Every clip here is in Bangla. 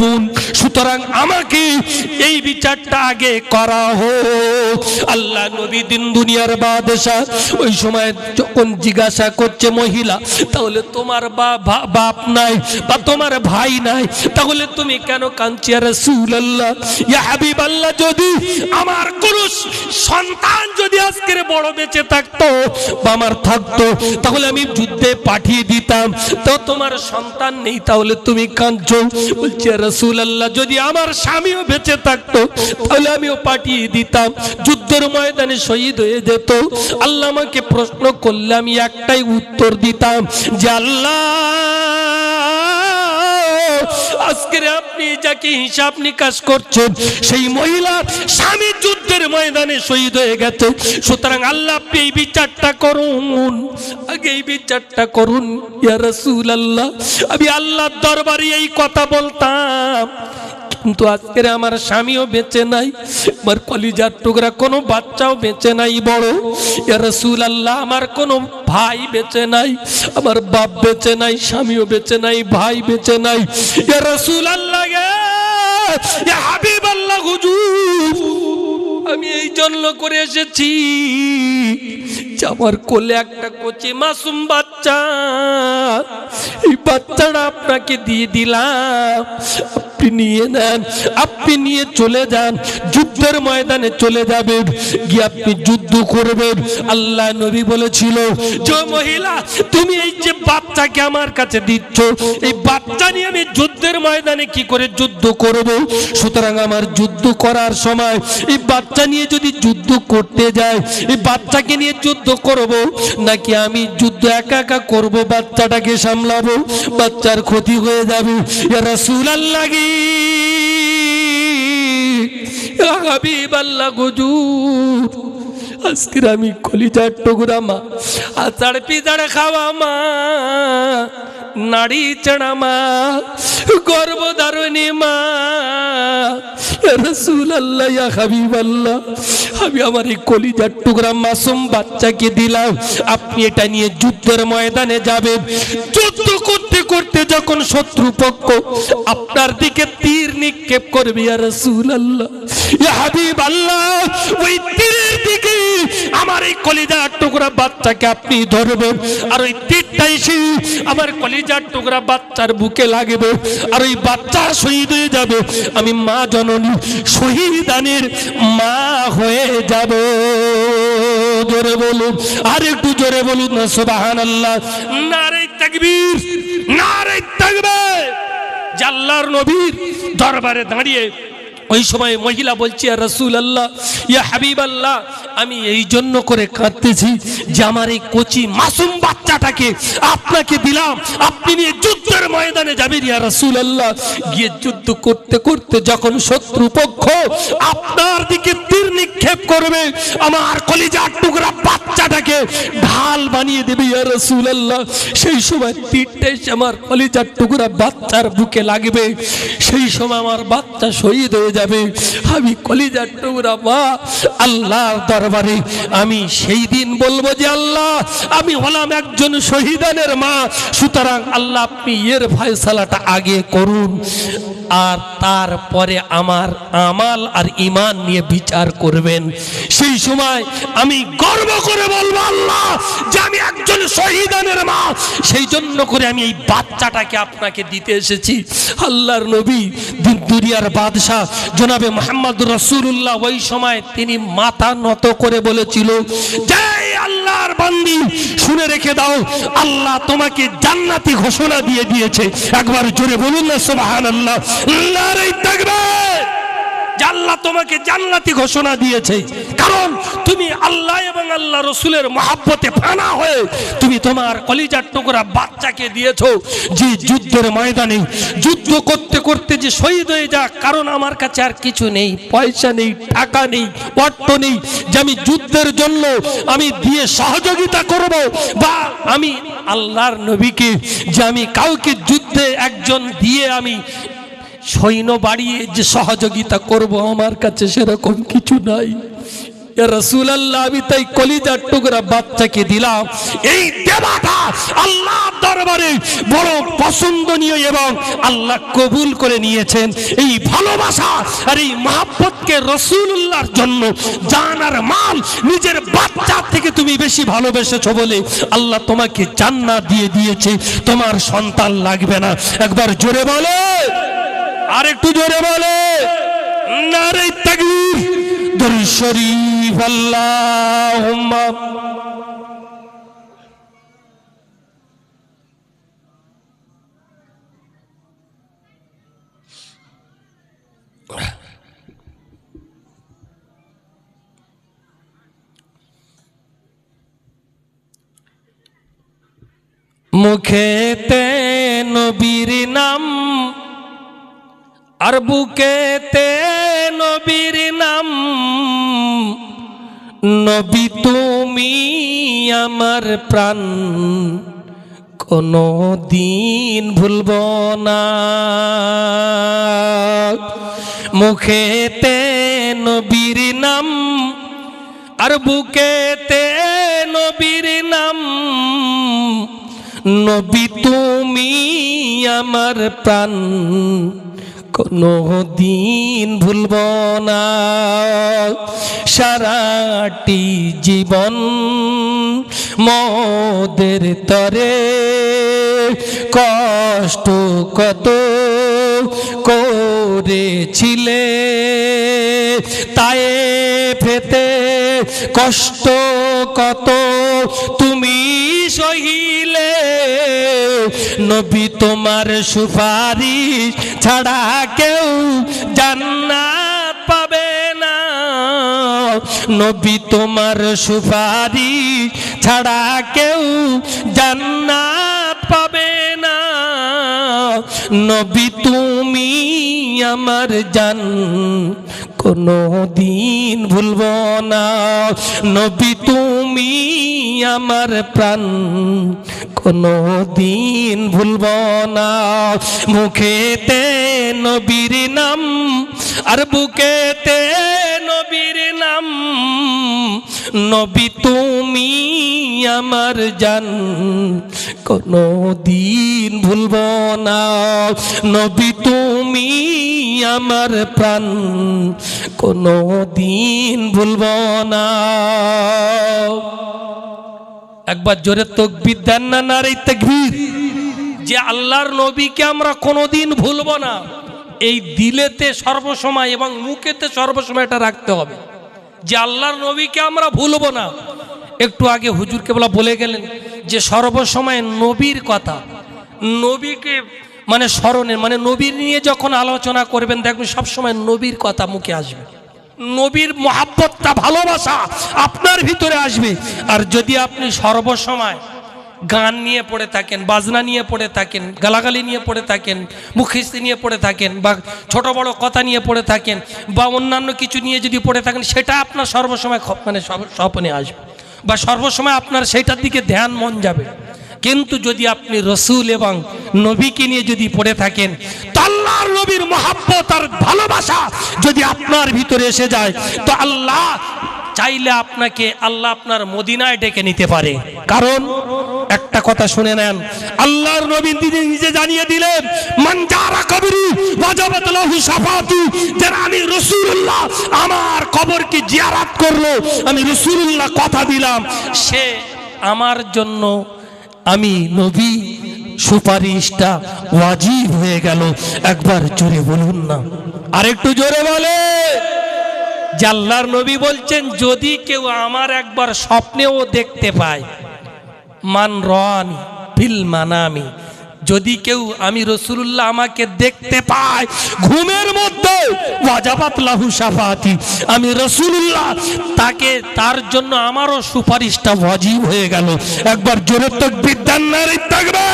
বোন। সুতরাং আমাকে এই বিচারটা আগে করা আল্লাহ নবী দিন দুনিয়ার ওই সময় যখন জিজ্ঞাসা করছে মহিলা, তাহলে তোমার বাপ নাই বা তোমার ভাই নাই, তাহলে তুমি কেন রসুল আল্লাহ ইয়া হাবিব আল্লাহ যদি আমার কোন সন্তান যদি আজকের বড় বেঁচে থাকতো বা আমার থাকতো, তাহলে আমি যুদ্ধে পাঠিয়ে দিতাম। তো তোমার সন্তান নেই, তাহলে তুমি কাঁদছো? বলছে রসুল আল্লাহ যদি আমার স্বামীও বেঁচে থাকতো, তাহলে আমিও পাঠিয়ে দিতাম। যুদ্ধের ময়দানে শহীদ হয়ে যেত। আল্লাহ আমাকে প্রশ্ন করলে আমি একটাই উত্তর দিতাম যে আল্লাহ আজকের আপনি যাকে হিসাব নিকাশ করছেন, সেই মহিলা স্বামী যুদ্ধের ময়দানে শহীদ হয়ে গেছে। সুতরাং আল্লাহ, আপনি এই বিচারটা করুন। আগে এই বিচারটা করুন, ইয়া রাসূলুল্লাহ। আল্লাহ আমি আল্লাহর দরবারে এই কথা বলতাম। কিন্তু আজকের আমার স্বামীও বেঁচে নাই, আমার কলিজার টুকরা কোনো বাচ্চাও বেঁচে নাই বড়। রাসূল আল্লাহ আমার কোনো ভাই বেঁচে নাই, আমার বাপ বেঁচে নাই, স্বামীও বেঁচে নাই, ভাই বেঁচে নাই। রাসূল আল্লাহ হাবিব আল্লাহ হুজুর, আমি এই জন্য করে এসেছি আমার কোলে একটা কচি মাসুম বাচ্চা। এই বাচ্চাটা আপনাকে দিয়ে দিলাম। আপনি নিয়ে নেন, আপনি নিয়ে চলে যান, যুদ্ধের ময়দানে চলে যাবেন, গিয়ে আপনি যুদ্ধ করবেন। আল্লাহ নবী বলেছিল, যে মহিলা, তুমি এই যে বাচ্চাকে আমার কাছে দিচ্ছ, এই বাচ্চা নিয়ে আমি যুদ্ধের ময়দানে কি করে যুদ্ধ করব? সুতরাং আমার যুদ্ধ করার সময় এই বাচ্চা নিয়ে যদি যুদ্ধ করতে যায়, এই বাচ্চাকে নিয়ে যুদ্ধ করব, নাকি আমি যুদ্ধ একা একা করব, বাচ্চাটাকে সামলাবো, বাচ্চার ক্ষতি হয়ে যাবে। এরা রাসূলুল্লাহ! কি ইয়া হাবিবাল্লাহ হুজুর আজকের আমি কলিজার টুকরা মা, আচার পিজাড় খাওয়া মা, নাড়ি চড়া মা, গর্ভধারণী মা আমি আমার এই কলিজার টুকরা মাসুম বাচ্চাকে দিলাম। আপনি এটা নিয়ে যুদ্ধের ময়দানে যাবেন। যুদ্ধ করতে করতে যখন শত্রুপক্ষ আপনার দিকে তীর নিক্ষেপ করবে, ইয়া রসুল আল্লাহ ইয়া হাবিব আল্লাহ ওই তীরের দিকে আমার এই কলিজার টুকরা বাচ্চাকে আপনি ধরবেন। আর ওই তীরটা এসে আমার কলিজার টুকরা বাচ্চার বুকে লাগবে। আর ওই বাচ্চা শহীদ হয়ে যাবে। আমি মা জননী শহীদানের মা হয়ে যাব। জোরে বলুন, আর একটু জোরে বলুন না সুবাহান আল্লাহ নারে তাকবীর নারে তাকবীর। জাল্লার নবীর দরবারে দাঁড়িয়ে ওই সময় মহিলা বলছে রসুল আল্লাহ ইয়া হাবিব আল্লাহ আমি এই জন্য করে কাঁদতেছি যে আমার এই কচি মাসুম বাচ্চাটাকে আপনাকে দিলাম। আপনি নিয়ে যুদ্ধের ময়দানে যাবেন, ইয়া রসুল আল্লাহ গিয়ে যুদ্ধ করতে করতে যখন শত্রুপক্ষ আপনার দিকে নিক্ষেপ করবে, আমার কলিজার টুকরা বাচ্চাটাকে ঢাল বানিয়ে দেবে রসুল আল্লাহ সেই সময় এসে আমার কলিজার টুকরা বাচ্চার বুকে লাগবে, সেই সময় আমার বাচ্চা শহীদ হয়ে যাবে। আমি কলিজার টুকরা, মা, আল্লাহর দরবারে আমি সেই দিন বলব যে, আল্লাহ, আমি হলাম একজন শহীদানের মা, সুতরাং আল্লাহ আপনি এর ফয়সালাটা আগে করুন। আর তারপরে আমার আমাল আর ইমান নিয়ে বিচার করবেন। সেই সময় আমি গর্ব করে বলব আল্লাহ যে আমি একজন শহীদানের মা। সেই জন্য করে আমি এই বাচ্চাটাকে আপনাকে দিতে এসেছি। আল্লাহর নবী দুনিয়ার বাদশাহ জনাবে মোহাম্মদ রসুল্লাহ ওই সময় তিনি মাথা নত করে বলেছিল আল্লাহর বান্দি, শুনে রেখে দাও, আল্লাহ তোমাকে জান্নাতি ঘোষণা দিয়ে দিয়েছে। একবার জোরে বলুন না সুবহান আল্লাহ তাকবীর। যে আল্লাহ তোমাকে জান্নাতি ঘোষণা দিয়েছে। কারণ তুমি আল্লাহ এবং আল্লাহ রসুলের মহাব্বতে ফানা হয়ে তুমি তোমার কলিজার টুকরা বাচ্চাকে দিয়েছ। যে যুদ্ধের ময়দানে যুদ্ধ করতে করতে যে শহীদ হয়ে যাক, কারণ আমার কাছে আর কিছু নেই, পয়সা নেই, টাকা নেই, অর্থ নেই। যে আমি যুদ্ধের জন্য আমি দিয়ে সহযোগিতা করব বা আমি আল্লাহর নবীকে যে আমি কাউকে যুদ্ধে একজন দিয়ে আমি সৈন্য বাড়িয়ে যে সহযোগিতা করব আমার কাছে সেরকম কিছু নাই। রসুল আল্লাহ কলিজার টুকরা বাচ্চাকে দিলাম। এই আল্লাহ দরবারে বড় এবং আল্লাহ কবুল করে নিয়েছেন। এই ভালোবাসা আর এই রসুল্লাহর জন্য জান আর মাল নিজের বাচ্চা থেকে তুমি বেশি ভালোবেসেছো বলে আল্লাহ তোমাকে জান্নাত দিয়ে দিয়েছে। তোমার সন্তান লাগবে না। একবার জোরে বলে। আর একটু জোরে বলে। নারে তাকবীর। মুখেতে নবীর বুকেতে নবীর নাম। নবী তুমি আমার প্রাণ। কোনো দিন ভুলব না। মুখেতে নবীর নাম আর বুকেতে নবীর নাম। নবী তুমি আমার প্রাণ। কোনো দিন ভুলব না। সারাটি জীবন মদের তরে, কষ্ট কত করেছিলে। তায়ে ফেতে কষ্ট কত, তুমি সহিলে নবী তোমার সুপারিশ ছাড়া কেউ জান্নাত পাবে না। নবী তোমার সুপারিশ ছাড়া কেউ জান্নাত পাবে না। নবী তুমি আমার জান কোনো দিন ভুলব না। নবী তুমি আমার প্রাণ কোনো দিন ভুলব না। মুখেতে নবীর নাম আর বুকেতে নবীর নাম। নবী তুমি আমার জান, কোনো দিন ভুলব না। নবী তুমি আমার প্রাণ, কোনো দিন ভুলব না। একবার জোরে তকবির দেন না নারে তকবীর। যে আল্লাহর নবীকে আমরা কোনোদিন ভুলব না। এই দিলেতে সর্বসময় এবং মুখেতে সর্বসময় এটা রাখতে হবে। যে আল্লাহর নবীকে আমরা ভুলব না। একটু আগে হুজুর কেবলা বলে গেলেন যে সর্বসময় নবীর কথা। নবীকে মানে স্মরণে মানে নবীর নিয়ে যখন আলোচনা করবেন, দেখবেন সবসময় নবীর কথা মুখে আসবে। নবীর মহাব্বতটা, ভালোবাসা আপনার ভিতরে আসবে। আর যদি আপনি সর্বসময় গান নিয়ে পড়ে থাকেন, বাজনা নিয়ে পড়ে থাকেন, গালাগালি নিয়ে পড়ে থাকেন মুখিস্তি নিয়ে পড়ে থাকেন বা ছোট বড় কথা নিয়ে পড়ে থাকেন বা অন্যান্য কিছু নিয়ে যদি পড়ে থাকেন, সেটা আপনার সর্বসময় মানে সব- স্বপ্নে আসবে। বা সর্বসময় আপনার সেইটার দিকে ধ্যান, মন যাবে। কিন্তু যদি আপনি রসুল এবং নবীকে নিয়ে যদি পড়ে থাকেন আল্লাহর নবীর মহাব্বত আর ভালোবাসা যদি আপনার ভিতরে এসে যায়, তো আল্লাহ চাইলে আপনাকে আল্লাহ আপনার মদিনায় ডেকে নিতে পারে। কারণ একটা কথা শুনে নেন, আল্লাহর নবী তিনি নিজে জানিয়ে দিলেন মানজারা কবরি ওয়াজাবাত লাহু শাফাতু যারা আমি রাসূলুল্লাহ আমার কবরকে জিয়ারত করল, আমি রাসূলুল্লাহ কথা দিলাম। সে আমার জন্য আমি নবী সুপারিশটা ওয়াজিব হয়ে গেল। একবার জোরে বলুন না। আরেকটু জোরে বলে। যে আল্লাহর নবী বলছেন, যদি কেউ আমার একবার স্বপ্নেও দেখতে পায়, মান রানি ফিল মানামি। যদি কেউ আমি রসুল্লাহ আমাকে দেখতে পায়, ঘুমের মধ্যে লাহু সাফাতি আমি রসুল্লাহ তাকে, তার জন্য আমারও সুপারিশটা ওয়াজিব হয়ে গেল। একবার জোরে তো বিদ্যান্নার থাকবে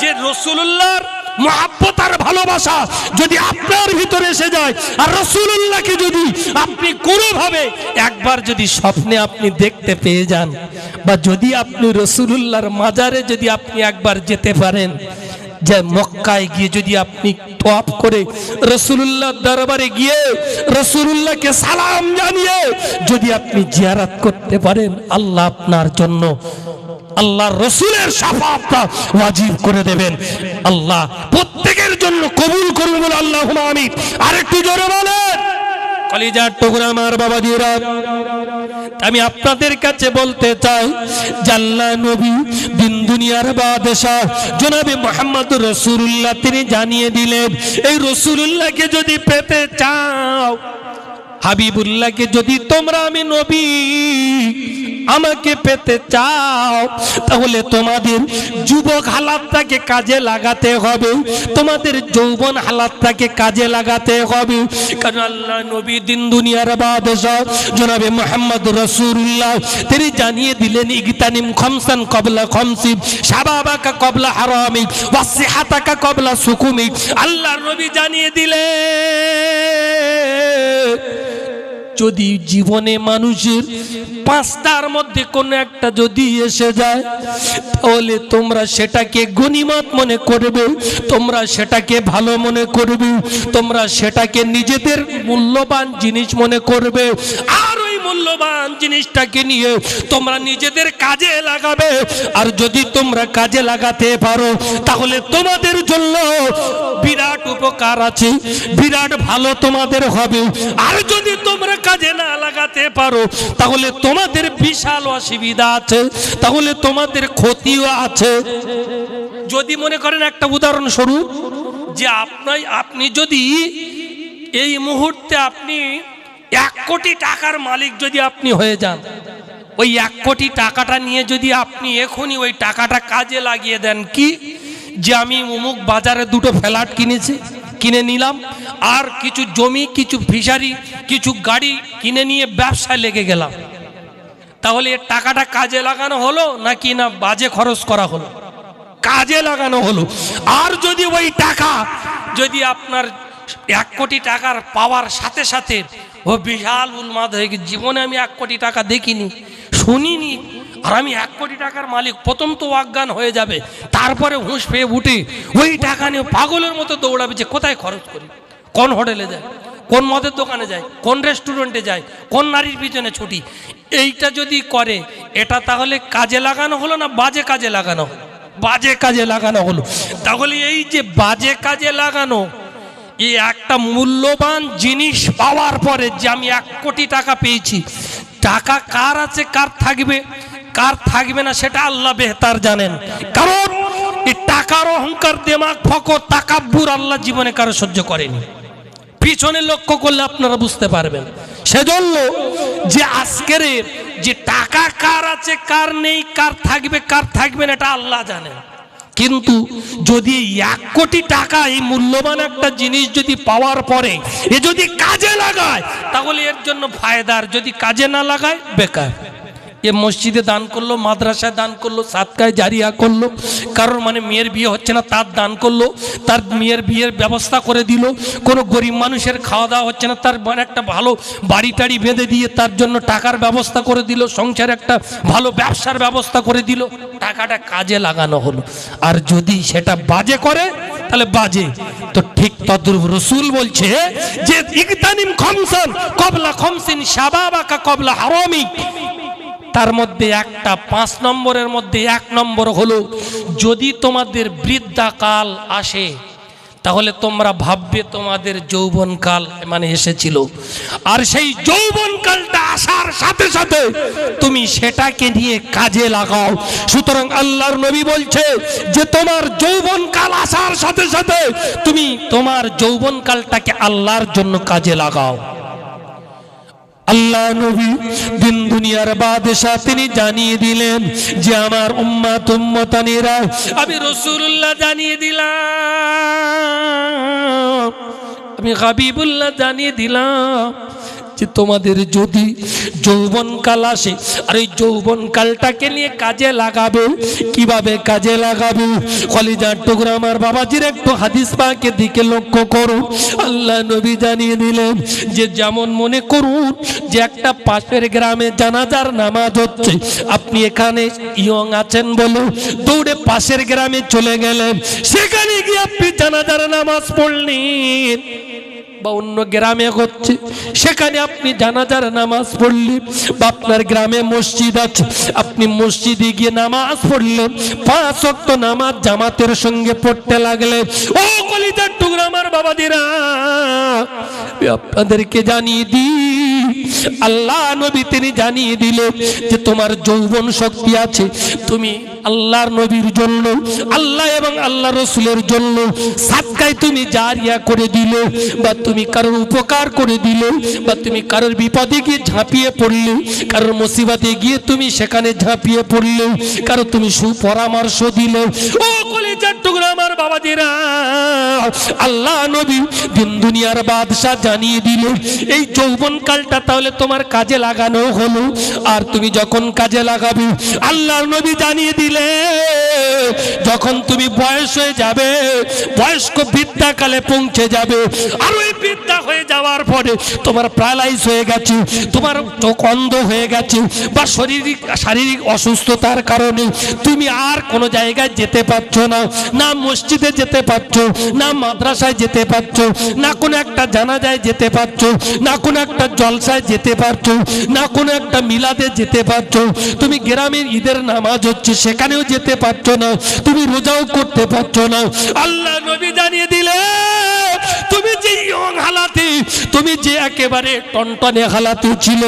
যে রসুল্লাহর মহাব্বত আর ভালোবাসা যদি আপনার ভিতরে এসে যায়, আর রসুল্লাহকে যদি আপনি কোনোভাবে একবার যদি স্বপ্নে আপনি দেখতে পেয়ে যান, বা যদি আপনি রসুল্লাহর মাজারে যদি আপনি একবার যেতে পারেন, যে মক্কায় গিয়ে যদি আপনি টপ করে রসুল্লাহ দরবারে গিয়ে রসুল্লাহকে সালাম জানিয়ে যদি আপনি জিয়ারাত করতে পারেন, আল্লাহ আপনার জন্য আল্লাহ রসুলের সাফাতটা ওয়াজিব করে দেবেন। আল্লাহ প্রত্যেকের জন্য কবুল করুন বলে আল্লাহ আমি আরেকটু জোরে বলেন। কলিজার টুকরা আমার বাবা দিরা আমি আপনাদের কাছে বলতে চাই, জাল্লা নবী দিন দুনিয়ার বাদশাহ জনাবে মোহাম্মদ রসুল্লাহ তিনি জানিয়ে দিলেন, এই রসুল্লাহকে যদি পেতে চাও, হাবিবুল্লাহকে যদি তোমরা আমি নবী আমাকে পেতে চাও, তাহলে তোমাদের যুবক হালাতটাকে কাজে লাগাতে হবে, তোমাদের যৌবন হালাতটাকে কাজে লাগাতে হবে। কারণ আল্লাহ নবী দিন দুনিয়ার বাদশাহ জনাবে মোহাম্মদ রসুল্লাহ তিনি জানিয়ে দিলেন, ইগতানিম খমসান কবলা খমসিব সাবাবাকা কবলা হারামি ওয়াসিহাতাকা কবলা সুকুমি। আল্লাহর নবী জানিয়ে দিলেন যদি জীবনে মানুষের পাঁচটার মধ্যে কোনো একটা যদি এসে যায়, তাহলে তোমরা সেটাকে গণিমত মনে করবে, তোমরা সেটাকে ভালো মনে করবে, তোমরা সেটাকে নিজেদের মূল্যবান জিনিস মনে করবে। আর ওই মূল্যবান জিনিসটাকে নিয়ে তোমরা নিজেদের কাজে লাগাবে। আর যদি তোমরা কাজে লাগাতে পারো, তাহলে তোমাদের জন্য বিরাট উপকার আছে, বিরাট ভালো তোমাদের হবে। আর যদি তোমরা কাজে না লাগাতে পারো, তাহলে তোমাদের বিশাল অসুবিধা আছে, তাহলে তোমাদের ক্ষতিও আছে। যদি মনে করেন একটা উদাহরণ উদাহরণস্বরূপ যে আপনাই আপনি যদি এই মুহূর্তে আপনি এক কোটি টাকার মালিক যদি আপনি হয়ে যান, ওই এক কোটি টাকাটা নিয়ে যদি আপনি এখনই ওই টাকাটা কাজে লাগিয়ে দেন, কি? যে আমি অমুক বাজারে দুটো ফ্ল্যাট কিনেছি, কিনে নিলাম, আর কিছু জমি, কিছু ফিশারি কিছু গাড়ি কিনে নিয়ে ব্যবসায় লেগে গেলাম। তাহলে এর টাকাটা কাজে লাগানো হলো নাকি না বাজে খরচ করা হলো? কাজে লাগানো হলো। আর যদি ওই টাকা, যদি আপনার এক কোটি টাকার পাওয়ার সাথে সাথে, ও বিশাল উন্মাদ হয়ে গেছে। জীবনে আমি এক কোটি টাকা দেখিনি, শুনিনি। আর আমি এক কোটি টাকার মালিক, প্রথম তো অজ্ঞান হয়ে যাবে, তারপরে হুঁশ পেয়ে উঠে, ওই টাকা নিয়ে পাগলের মতো দৌড়াবে যে কোথায় খরচ করি? কোন হোটেলে যায় কোন মদের দোকানে যায় কোন রেস্টুরেন্টে যায় কোন নারীর পিছনে ছুটি? এইটা যদি করে, এটা তাহলে কাজে লাগানো হলো না বাজে কাজে লাগানো হলো? বাজে কাজে লাগানো হলো। তাহলে এই যে বাজে কাজে লাগানো এই একটা মূল্যবান জিনিস পাওয়ার পরে যে আমি এক কোটি টাকা পেয়েছি, টাকা কার আছে, কার থাকবে? কার থাকবে না সেটা আল্লাহ বেহতার জানেন। কারণ এই টাকার অহংকার, দেমাগ, ফকর, তাকাব্বুর আল্লাহ জীবনে কারও সহ্য করেনি। পিছনে লক্ষ্য করলে আপনারা বুঝতে পারবেন। সেজন্য যে আজকের যে টাকা কার আছে, কার নেই, কার থাকবে কার থাকবে না, এটা আল্লাহ জানেন। কিন্তু যদি এক কোটি টাকা, এই মূল্যবান একটা জিনিস যদি পাওয়ার পরে, এ যদি কাজে লাগায়, তাহলে এর জন্য ফায়দার যদি কাজে না লাগায়, বেকার। এ মসজিদে দান করল, মাদ্রাসায় দান করল, সাতকায় জারিয়া করল। কারোর মানে মেয়ের বিয়ে হচ্ছে না, তার দান করল। তার মেয়ের বিয়ের ব্যবস্থা করে দিল। কোনো গরিব মানুষের খাওয়া দাওয়া হচ্ছে না, তার মানে একটা ভালো বাড়ি টাড়ি বেঁধে দিয়ে তার জন্য টাকার ব্যবস্থা করে দিল, সংসার একটা ভালো ব্যবসার ব্যবস্থা করে দিল। টাকাটা কাজে লাগানো হলো। আর যদি সেটা বাজে করে, তাহলে বাজে। তো ঠিক তদ্রুপ রসুল বলছে যে ইগতানিম খমসান কবলা খমসিন শাবাবাকা কবলা হারামিক। তার মধ্যে একটা পাঁচ নম্বরের মধ্যে এক নম্বর হলো, যদি তোমাদের বৃদ্ধাকাল আসে, তাহলে তোমরা ভাববে তোমাদের যৌবনকাল মানে এসেছিল। আর সেই যৌবনকালটা আসার সাথে সাথে তুমি সেটাকে নিয়ে কাজে লাগাও। সুতরাং আল্লাহর নবী বলছে যে, তোমার যৌবনকাল আসার সাথে সাথে তুমি তোমার যৌবনকালটাকে আল্লাহর জন্য কাজে লাগাও। আল্লাহ নবী দিন দুনিয়ার বাদশাহ তিনি জানিয়ে দিলেন যে আমার উম্মাত তুম্মতানিরা আমি রসুল্লাহ জানিয়ে দিলাম। আমি হাবিবুল্লাহ জানিয়ে দিলাম। যে তোমাদের যদি যৌবনকাল আসে, আর এই যৌবনকালটাকে নিয়ে কাজে লাগাবে, কীভাবে কাজে লাগাবে? কলিজার টুকরা আমার বাবাজির একটু হাদিস পাকে দিকে লক্ষ্য করো। আল্লাহ নবী জানিয়ে দিলেন যে, যেমন মনে করুন যে একটা পাশের গ্রামে জানাজার নামাজ হচ্ছে, আপনি এখানে ইয়ং আছেন বলে দৌড়ে পাশের গ্রামে চলে গেলেন। সেখানে গিয়ে আপনি জানাজার নামাজ পড়লেন। বা অন্য গ্রামে হচ্ছে সেখানে আপনি জানাজার নামাজ পড়লেন বা আপনার গ্রামে মসজিদ আছে, আপনি মসজিদে গিয়ে নামাজ পড়লেন পাঁচ অক্ত নামাজ জামাতের সঙ্গে পড়তে লাগলে, ও কলিতার টুকরা আমার বাবাদিরা আপনাদেরকে জানিয়ে দিই আল্লাহ নবী তিনি জানিয়ে দিলেন যে তোমার যৌবন শক্তি আছে। তুমি আল্লাহর নবীর জন্য, আল্লাহ এবং আল্লাহ রসুলের জন্য সাতকায় তুমি জারিয়া করে দিলে বা তুমি কারোর উপকার করে দিলে বা তুমি কারোর বিপদে গিয়ে ঝাঁপিয়ে পড়লে, কারোর মুসিবতে গিয়ে তুমি সেখানে ঝাঁপিয়ে পড়লে, কারও তুমি সুপরামর্শ দিলে। ও কলেজার টুকরা আমার বাবাজিরা, আল্লাহ নবী দিন দুনিয়ার বাদশাহ জানিয়ে দিল, এই যৌবন কালটা তাহলে তোমার কাজে লাগানো হলো। আর তুমি যখন কাজে লাগাবে, আল্লাহর নবী জানিয়ে দিলে, যখন তুমি বয়স হয়ে যাবে, বয়স্ক বৃদ্ধাকালে পৌঁছে যাবে। আর ওই হয়ে যাওয়ার পরে তোমার প্যারালাইজ হয়ে গেছে, তোমার চোখ অন্ধ হয়ে গেছে বা শারীরিক শারীরিক অসুস্থতার কারণে তুমি আর কোনো জায়গায় যেতে পারছ না না মসজিদে যেতে পারছ, না মাদ্রাসায় যেতে পারছ, না কোনো একটা জানাজায় যেতে পারছ, না কোনো একটা জলসায় যেতে পারছ, না কোনো একটা মিলাদে যেতে পারছ, তুমি গ্রামের ঈদের নামাজ হচ্ছে সেখানেও যেতে পারছ না, তুমি রোজাও করতে পারছ না। আল্লাহ নবী জানিয়ে দিলে তুমি যে ইয়ং হালাতে, তুমি যে একেবারে টনটনে হালাতে ছিল,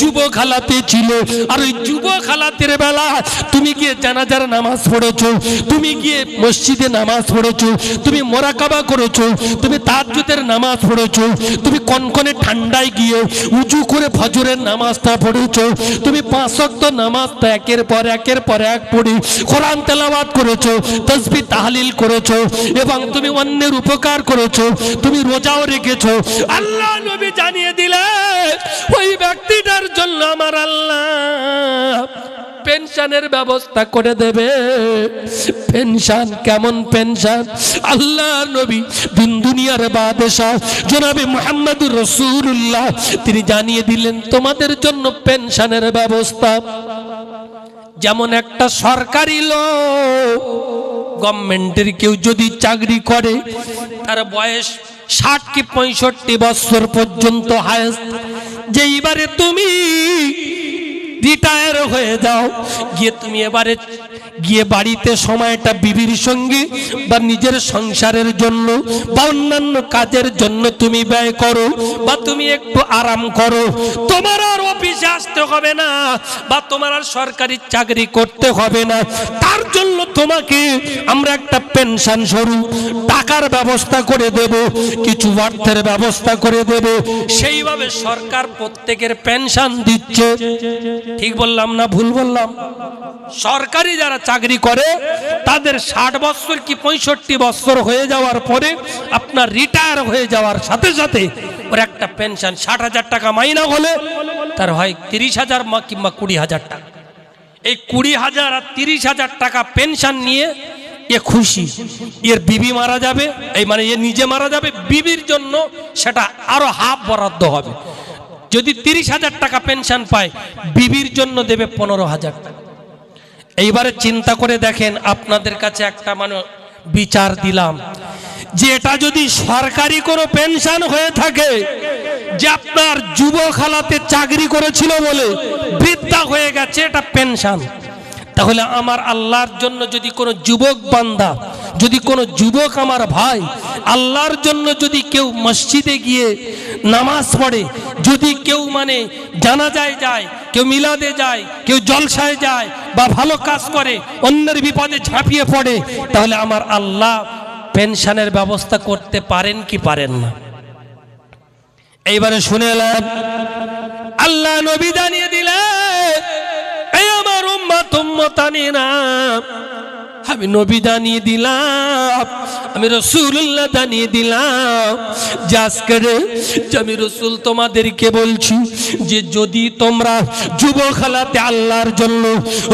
যুবক হালাতে ছিল, আর ওই যুবক হালাতের বেলা তুমি গিয়ে জানাজার নামাজ পড়েছো, তুমি গিয়ে মসজিদে নামাজ পড়েছো, তুমি মোরাকাবা করেছ, তুমি তাজ্জুদের নামাজ পড়েছো, তুমি কনকনে ঠান্ডায় গিয়ে উঁচু করে ফজরের নামাজটা পড়েছো, তুমি পাঁচ ওয়াক্ত নামাজটা একের পর একের পর এক পড়ে কোরআন তেলাওয়াত করেছ, তসবি তাহলিল করেছ, এবং তুমি অন্যের উপকার করেছ, তুমি রোজাও রেখেছো। আল্লাহ নবী জানিয়ে দিলে ওই ব্যক্তিটার জন্য আমার আল্লাহ পেনশনের ব্যবস্থা করে দেবে। পেনশন কেমন পেনশন? আল্লাহ নবী দিন দুনিয়ার বাদশাহ জনাবে মোহাম্মদুর রসুল্লাহ তিনি জানিয়ে দিলেন, তোমাদের জন্য পেনশনের ব্যবস্থা। যেমন একটা সরকারি লোক, গভর্নমেন্টের কেউ যদি চাকরি করে, তার বয়স ষাট কি পঁয়ষট্টি বছর পর্যন্ত হায়েস্ট যে এবারে তুমি রিটায়ার হয়ে যাও, গিয়ে তুমি এবারে গিয়ে বাড়িতে সময়টা বিবির সঙ্গে বা নিজের সংসারের জন্য বা অন্যান্য কাজের জন্য তুমি ব্যয় করো বা তুমি একটু আরাম করো। তোমার আর অফিসে আসতে হবে না বা তোমার আর সরকারি চাকরি করতে হবে না। তার জন্য তোমাকে আমরা একটা পেনশন স্বরূপ টাকার ব্যবস্থা করে দেব, কিছু অর্থের ব্যবস্থা করে দেব। সেইভাবে সরকার প্রত্যেকের পেনশন দিচ্ছে। ঠিক বললাম না ভুল বললাম? সরকারি যারা চাকরি করে, তাদের ষাট বছর কি পঁয়ষট্টি বছর হয়ে যাওয়ার পরে আপনার রিটায়ার হয়ে যাওয়ার সাথে সাথে ওর একটা পেনশন ষাট হাজার টাকা মাইনা হলে, তার হয় তিরিশ হাজার কিংবা কুড়ি হাজার টাকা। এই কুড়ি হাজার আর তিরিশ হাজার টাকা পেনশন নিয়ে এ খুশি। এর বিবি মারা যাবে, এই মানে এ নিজে মারা যাবে, বিবির জন্য সেটা আরও হাফ বরাদ্দ হবে। যদি তিরিশ হাজার টাকা পেনশন পায়, বিবির জন্য দেবে পনেরো হাজার টাকা। এইবারে চিন্তা করে দেখেন, আপনাদের কাছে একটা মানে বিচার দিলাম। যে এটা যদি সরকারি কোনো পেনশন হয়ে থাকে যে আপনার যুবক হালাতে চাকরি করেছিল বলে বৃদ্ধা হয়ে গেছে, এটা পেনশন তাহলে আমার আল্লাহর জন্য যদি কোনো যুবক বান্দা, যদি কোনো যুবক আমার ভাই, আল্লাহর জন্য যদি কেউ মসজিদে গিয়ে নামাজ পড়ে, যদি কেউ মানে জানাজায় যায়, কেউ মিলাদে যায়, কেউ জলসায় যায় বা ভালো কাজ করে, অন্যের বিপদে ঝাঁপিয়ে পড়ে, তাহলে আমার আল্লাহ পেনশনের ব্যবস্থা করতে পারেন কি পারেন না? এইবারে শুনে এলাম আল্লাহ নবী জানিয়ে দিলে এই আমার উম্মা তুম্মতানি উম্মতানিনা আমি নবী জানিয়ে দিলাম, আমি রসুল্লাহ জানিয়ে দিলাম। যে আজকের যে আমি রসুল তোমাদেরকে বলছি যে যদি তোমরা যুব খেলাতে আল্লাহর জন্য,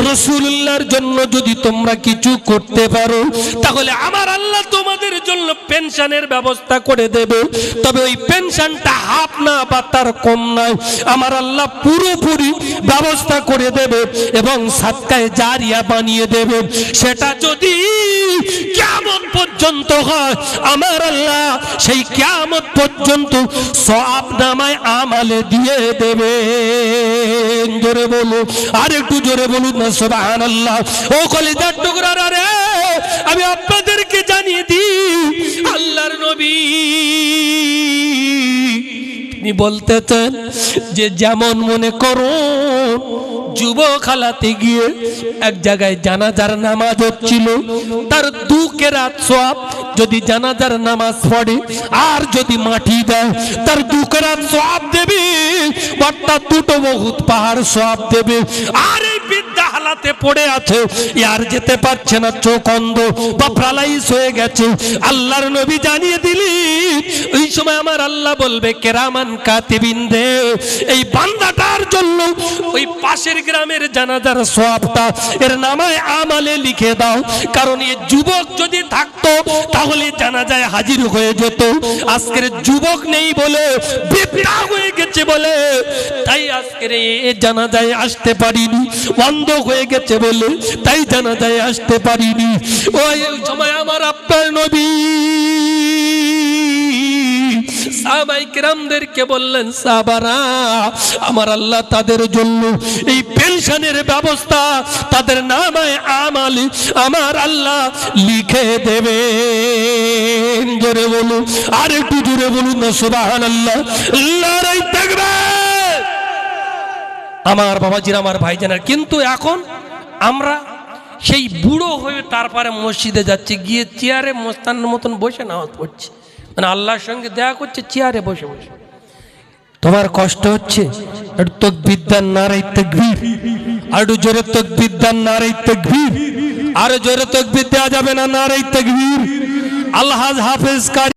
রসুল্লাহর জন্য যদি তোমরা কিছু করতে পারো, তাহলে আমার আল্লাহ তোমাদের জন্য পেনশনের ব্যবস্থা করে দেবে। তবে ওই পেনশনটা হাফ না বা তার কম নয়, আমার আল্লাহ পুরোপুরি ব্যবস্থা করে দেবে এবং সাতকায় জারিয়া বানিয়ে দেবে। সেটা যদি কেমন পর্যন্ত হয়, আমার আল্লাহ সেই কেমন পর্যন্ত সব নামায় আমালে দিয়ে দেবে। জোরে বলু আর একটু জোরে বলুন না সোবাহান আল্লাহ ও কলিজার টুকরার আরে আমি আপনাদেরকে জানিয়ে দিই, আল্লাহর নবী। তিনি বলতেছেন যে, যেমন মনে করো যুব খালাতে গিয়ে এক জায়গায় জানাজার নামাজ হচ্ছিল। তার দু কেরাত সব যদি জানাজার নামাজ পড়ে আর যদি মাটি দেয়, তার দু কেরাত সব দেবে। অর্থাৎ দুটো বহুত পাহাড় সব দেবে। আর এই হালাতে পড়ে আছে আর যেতে পারছে না চোখ অন্ধ বা প্রালাইস হয়ে গেছে। আল্লাহর নবী জানিয়ে দিলি ওই সময় আমার আল্লাহ বলবে, কেরামান কাতিবিন দে এই বান্দাটার জন্য ওই পাশের গ্রামের জানাজার সবটা এর নামায় আমালে লিখে দাও। কারণ এই যুবক যদি থাকতো, তাহলে জানাজায় হাজির হয়ে যেত। আজকের যুবক নেই বলে বিদ্যা হয়ে গেছে বলে, তাই আজকের এ জানাজায় আসতে পারিনি। বন্ধ হয়ে গেছে বলে তাই জানাজায় আসতে পারিনি। ওই সময় আমার আপনার নবী। সাহাবাই কিরামদেরকে বললেন, সাহাবারা, আমার আল্লাহ তাদের জন্য এই পেনশনের ব্যবস্থা তাদের নামায় আমাল, আমার আল্লাহ লিখে দেবে জোরে বলুন, আর একটু জোরে বলুন না সুবাহান আল্লাহ থাকবে। আমার বাবাজির, আমার ভাইজানের। কিন্তু এখন আমরা সেই বুড়ো হয়ে তারপরে মসজিদে যাচ্ছে, গিয়ে চেয়ারে মোস্তানের মতন বসে নামাজ পড়ছি। মানে আল্লাহর সঙ্গে দেখা করছে, চেয়ারে বসে বসে। তোমার কষ্ট হচ্ছে? একটু তোক বিদ্যার আর জোরে তোক বিদ্যার নারাই তকবীর। আরও জোরে তোক বিদ্যা যাবে না নারাই তকবীর। আল্লাহ হাফেজ